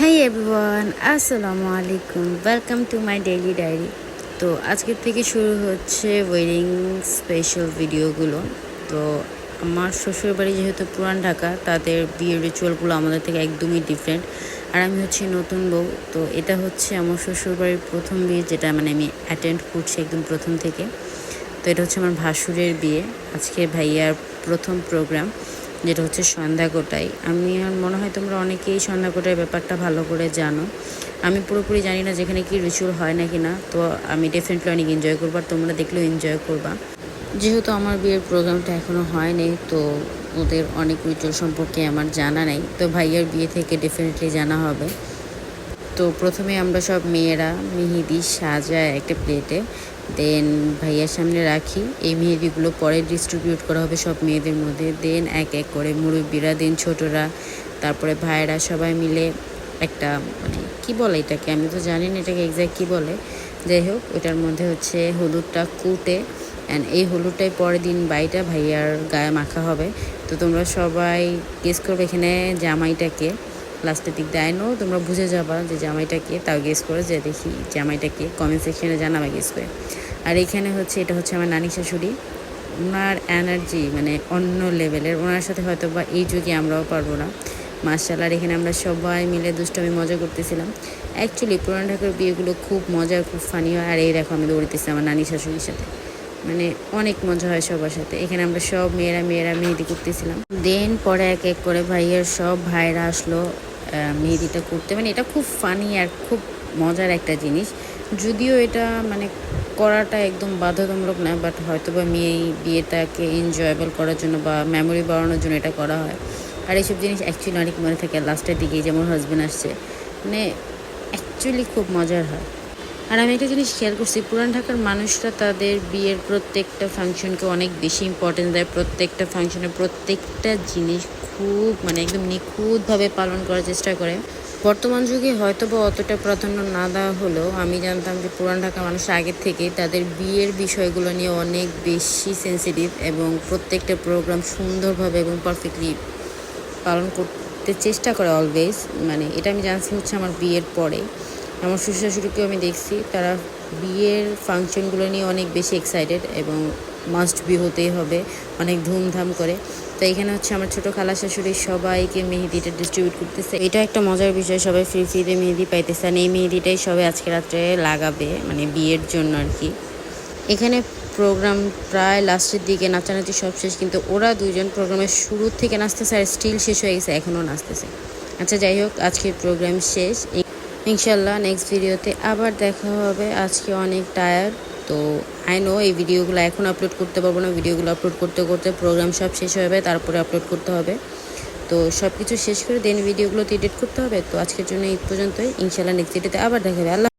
High everyone আসসালামু আলাইকুম welcome to my daily diary তো আজকের থেকে শুরু হচ্ছে ওয়েডিং স্পেশাল ভিডিওগুলো তো আমার শ্বশুরবাড়ি যেহেতু পুরান ঢাকা, তাদের বিয়ের রিচুয়ালগুলো আমাদের থেকে একদমই ডিফারেন্ট আর আমি হচ্ছে নতুন বউ, তো এটা হচ্ছে আমার শ্বশুরবাড়ির প্রথম বিয়ে, যেটা মানে আমি অ্যাটেন্ড করছি একদম প্রথম থেকে। তো এটা হচ্ছে আমার ভাসুরের বিয়ে, আজকে ভাইয়ার প্রথম প্রোগ্রাম যেটা হচ্ছে সন্ধ্যা কোটাই আমি আর মনে হয় তোমরা অনেকেই সন্ধ্যা গোটাই ব্যাপারটা ভালো করে জানো। আমি পুরোপুরি জানি না যেখানে কি রিচুয়াল হয় না কি না, তো আমি ডেফিনেটলি অনেক এনজয় করব আর তোমরা দেখলেও এনজয় করবা। যেহেতু আমার বিয়ের প্রোগ্রামটা এখনও হয়নি তো ওদের অনেক রিচুয়াল সম্পর্কে আমার জানা নেই। তো ভাইয়ের বিয়ে থেকে ডেফিনেটলি জানা হবে। তো প্রথমে আমরা সব মেয়েরা, মেহেদি সাজা একটা প্লেটে দেন ভাইয়ার সামনে রাখি। এই মেহেদিগুলো পরে ডিস্ট্রিবিউট করা হবে সব মেয়েদের মধ্যে। দেন এক এক করে মুরব্বীরা দেন ছোটরা, তারপরে ভাইয়েরা সবাই মিলে একটা মানে কি বলে এটাকে? আমি তো জানি না এটাকে এক্স্যাক্ট কী বলে। যাই হোক ওটার মধ্যে হচ্ছে হলুদটা কুটে অ্যান্ড এই হলুদটাই পরের দিন বাইটা ভাইয়ার গায়ে মাখা হবে। তো তোমরা সবাই গেস করবে এখানে জামাইটাকে। লাস্টের দিক দেয় নো, তোমরা বুঝে যাবা যে জামাইটাকে তাও গেস করে যে দেখি জামাইটাকে কমেন্ট সেকশনে জানাবা গেস করে। আর এখানে হচ্ছে, এটা হচ্ছে আমার নানি শাশুড়ি। ওনার এনার্জি মানে অন্য লেভেলের ওনার সাথে হয়তো বা এই যুগে আমরাও পারব না। মার্শাল আর এখানে আমরা সবাই মিলে দুষ্টমি মজা করতেছিলাম। অ্যাকচুয়ালি পুরান ঢাকার বিয়েগুলো খুব মজার, খুব ফানি হয়। আর এই দেখো, আমি দৌড়তেছি আমার নানি শাশুড়ির সাথে। মানে অনেক মজা হয় সবার সাথে। এখানে আমরা সব মেয়েরা মেয়েরা মেহেদি করতেছিলাম। দেন পরে এক এক করে ভাইয়ের সব ভাইরা আসলো মেহেদিটা করতে। মানে এটা খুব ফানি আর খুব মজার একটা জিনিস। যদিও এটা মানে করাটা একদম বাধ্যতামূলক না বাট হয়তো বা মেয়ে বিয়েটাকে এনজয়েবল করার জন্য বা মেমোরি বাড়ানোর জন্য এটা করা হয়। আর এইসব জিনিস অ্যাকচুয়ালি অনেক মনে থাকে। লাস্টের দিকে যেমন হাজব্যান্ড আসছে। মানে অ্যাকচুয়ালি খুব মজার হয়। আর আমি একটা জিনিস খেয়াল করছি, পুরান ঢাকার মানুষরা তাদের বিয়ের প্রত্যেকটা ফাংশনকে অনেক বেশি ইম্পর্টেন্স দেয়। প্রত্যেকটা ফাংশনের প্রত্যেকটা জিনিস খুব মানে একদম নিখুঁতভাবে পালন করার চেষ্টা করে। বর্তমান যুগে হয়তো বা অতটা প্রাধান্য না দেওয়া হলেও আমি জানতাম যে পুরান ঢাকার মানুষ আগের থেকে তাদের বিয়ের বিষয়গুলো নিয়ে অনেক বেশি সেন্সিটিভ এবং প্রত্যেকটা প্রোগ্রাম সুন্দরভাবে এবং পারফেক্টলি পালন করতে চেষ্টা করে অলওয়েজ মানে এটা আমি জানছি হচ্ছে আমার বিয়ের পরে। আমার শ্বশুর শাশুড়িকেও আমি দেখছি। তারা বিয়ের ফাংশনগুলো নিয়ে অনেক বেশি এক্সাইটেড এবং মাস্ট বি হতেই হবে, অনেক ধুমধাম করে। তো এখানে হচ্ছে আমার ছোটো খালা শাশুড়ি সবাইকে মেহেদিটা ডিস্ট্রিবিউট করতেছে। এটা একটা মজার বিষয়, সবাই ফ্রি ফ্রিতে মেহেদি পাইতেছে। আর এই মেহেদিটাই সবাই আজকে রাত্রে লাগাবে মানে বিয়ের জন্য আর কি। এখানে প্রোগ্রাম প্রায় লাস্টের দিকে, নাচানাচি সব শেষ, কিন্তু ওরা দুজন প্রোগ্রামের শুরু থেকে নাচতেছে আর স্টিল শেষ হয়ে গেছে, এখনও নাচতেছে। আচ্ছা যাই হোক, আজকের প্রোগ্রাম শেষ। ইনশাল্লাহ নেক্সট ভিডিওতে আবার দেখা হবে। আজকে অনেক টায়ার তো আই নো এই ভিডিওগুলো এখন আপলোড করতে পারব না। ভিডিওগুলো আপলোড করতে করতে প্রোগ্রাম সব শেষ হয়ে যাবে, তারপরে আপলোড করতে হবে। তো সব কিছু শেষ করে দেন ভিডিওগুলো এডিট করতে হবে। তো আজকের জন্য এই পর্যন্তই। ইনশাল্লাহ নেক্সট ভিডিওতে আবার দেখা হবে। আল্লাহ